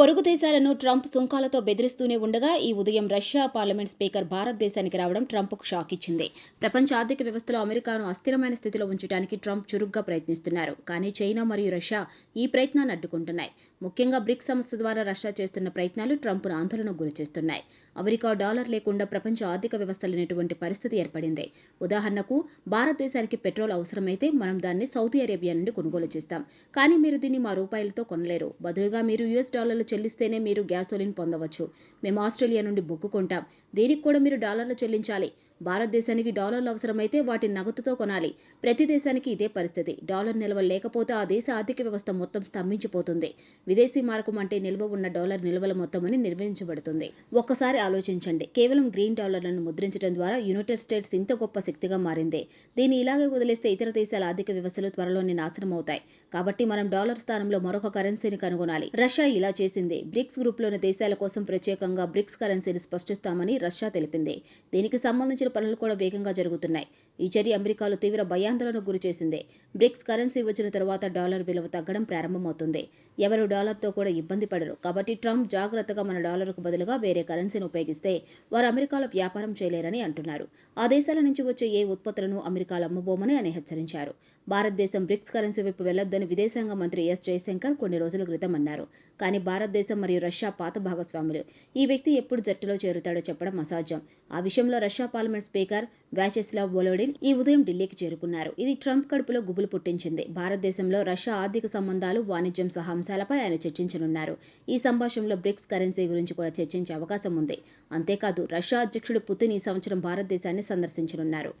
పొరుగు దేశాలను ట్రంప్ సుంకాలతో బెదిరిస్తూనే ఉండగా ఈ ఉదయం రష్యా పార్లమెంట్ స్పీకర్ భారతదేశానికి రావడం ట్రంప్కు షాక్ ఇచ్చింది. ప్రపంచ ఆర్థిక వ్యవస్థలో అమెరికాను అస్థిరమైన స్థితిలో ఉంచడానికి ట్రంప్ చురుగ్గా ప్రయత్నిస్తున్నారు. కానీ చైనా మరియు రష్యా ఈ ప్రయత్నాన్ని అడ్డుకుంటున్నాయి. ముఖ్యంగా బ్రిక్స్ సంస్థ ద్వారా రష్యా చేస్తున్న ప్రయత్నాలు ట్రంప్ను ఆందోళనకు గురిచేస్తున్నాయి. అమెరికా డాలర్ లేకుండా ప్రపంచ ఆర్థిక వ్యవస్థ లేనటువంటి పరిస్థితి ఏర్పడింది. ఉదాహరణకు భారతదేశానికి పెట్రోల్ అవసరమైతే మనం దాన్ని సౌదీ అరేబియా నుండి కొనుగోలు చేస్తాం. కానీ మీరు దీన్ని మా రూపాయలతో కొనలేరు. బదులుగా మీరు యుఎస్ డాలర్లు చెల్లిస్తేనే మీరు గ్యాసోలిన్ పొందవచ్చు. మేము ఆస్ట్రేలియా నుండి బొక్కుకుంటాం దీనికి కూడా మీరు డాలర్లు చెల్లించాలి. భారతదేశానికి డాలర్లు అవసరమైతే వాటిని నగదుతో కొనాలి. ప్రతి దేశానికి ఇదే పరిస్థితి. డాలర్ నిల్వ లేకపోతే ఆ దేశ ఆర్థిక వ్యవస్థ మొత్తం స్తంభించిపోతుంది. విదేశీ మారకం అంటే నిల్వ ఉన్న డాలర్ నిల్వల మొత్తం అని నిర్వహించబడుతుంది. ఒక్కసారి ఆలోచించండి. కేవలం గ్రీన్ డాలర్లను ముద్రించడం ద్వారా యునైటెడ్ స్టేట్స్ ఇంత గొప్ప శక్తిగా మారింది. దీన్ని ఇలాగే వదిలేస్తే ఇతర దేశాల ఆర్థిక వ్యవస్థలు త్వరలోనే నాశనం అవుతాయి కాబట్టి మనం డాలర్ స్థానంలో మరొక కరెన్సీని కనుగొనాలి. రష్యా ఇలా చేసింది. బ్రిక్స్ గ్రూప్లోని దేశాల కోసం ప్రత్యేకంగా బ్రిక్స్ కరెన్సీని స్పష్టిస్తామని రష్యా తెలిపింది. దీనికి సంబంధించిన పనులు కూడా వేగంగా జరుగుతున్నాయి. ఈ చర్య అమెరికాలో తీవ్ర భయాందోళనకు గురిచేసింది బ్రిక్స్ కరెన్సీ వచ్చిన తర్వాత డాలర్ విలువ తగ్గడం ప్రారంభమవుతుంది. ఎవరు డాలర్తో కూడా ఇబ్బంది పడరు. కాబట్టి ట్రంప్ జాగ్రత్తగా మన డాలర్కు బదులుగా వేరే కరెన్సీని ఉపయోగిస్తే వారు అమెరికాలో వ్యాపారం చేయలేరని అంటున్నారు. ఆ దేశాల నుంచి వచ్చే ఏ ఉత్పత్తులను అమెరికాలో అమ్మబోమని ఆయన హెచ్చరించారు. భారతదేశం బ్రిక్స్ కరెన్సీ వైపు వెళ్ళొద్దని విదేశాంగ మంత్రి ఎస్ జయశంకర్ కొన్ని రోజుల క్రితం అన్నారు. కానీ భారతదేశం మరియు రష్యా పాత భాగస్వాములు. ఈ వ్యక్తి ఎప్పుడు జట్టులో చేరుతాడో చెప్పడం అసాధ్యం. ఆ విషయంలో Russia parliament speaker Vyacheslav Volodin ఈ ఉదయం ఢిల్లీకి చేరుకున్నారు. ఇది ట్రంప్ కడుపులో గుబులు పుట్టించింది. భారతదేశంలో రష్యా ఆర్థిక సంబంధాలు వాణిజ్యం సహా అంశాలపై ఆయన చర్చించనున్నారు. ఈ సంభాషణలో బ్రిక్స్ కరెన్సీ గురించి కూడా చర్చించే అవకాశం ఉంది. అంతేకాదు రష్యా అధ్యక్షుడు పుతిన్ ఈ సంవత్సరం భారతదేశాన్ని సందర్శించనున్నారు.